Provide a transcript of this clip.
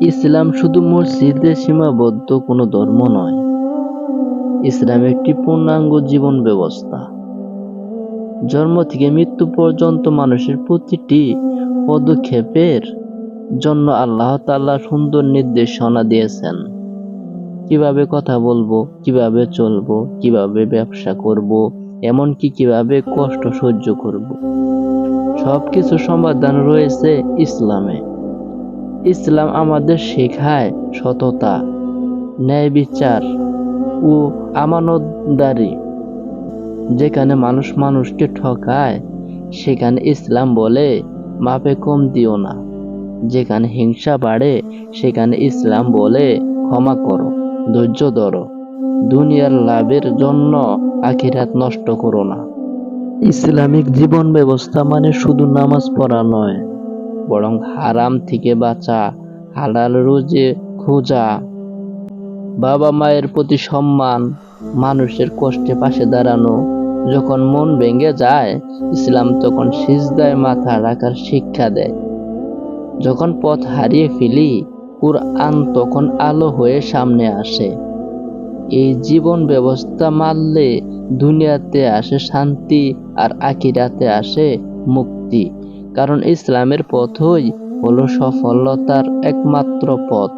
ইসলাম শুধু মসজিদে সীমাবদ্ধ কোনো ধর্ম নয়। ইসলাম একটি পূর্ণাঙ্গ জীবন ব্যবস্থা। জন্ম থেকে মৃত্যু পর্যন্ত মানুষের প্রতিটি পদক্ষেপের জন্য আল্লাহ তাআলা সুন্দর নির্দেশনা দিয়েছেন। কীভাবে কথা বলব, কীভাবে চলবো, কীভাবে ব্যবসা করব, এমনকি কীভাবে কষ্ট সহ্য করব। সবকিছু সমাধান রয়েছে ইসলামে। ইসলাম আমাদের শেখায় সততা, ন্যায় বিচার ও আমানতদারি। যেখানে মানুষ মানুষকে ঠকায়, সেখানে ইসলাম বলে মাপে কম দিও না। যেখানে হিংসা বাড়ে, সেখানে ইসলাম বলে ক্ষমা করো, ধৈর্য ধরো। দুনিয়ার লাভের জন্য আখিরাত নষ্ট করো না। ইসলামিক জীবন ব্যবস্থা মানে শুধু নামাজ পড়া নয় বরং হারাম থেকে বাঁচা, হালাল রুজে খোঁজা। বাবা মায়ের প্রতি সম্মান মানুষের কষ্টে পাশে দাঁড়ানো। যখন মন ভেঙে যায়, ইসলাম তখন সিজদায় মাথা রাখার শিক্ষা দেয়। যখন পথ হারিয়ে ফেলি, কুরআন তখন আলো হয়ে সামনে আসে। এই জীবন ব্যবস্থা মানলে দুনিয়াতে আসে শান্তি আর আখিরাতে আসে মুক্তি। কারণ ইসলামের পথই হলো সফলতার একমাত্র পথ।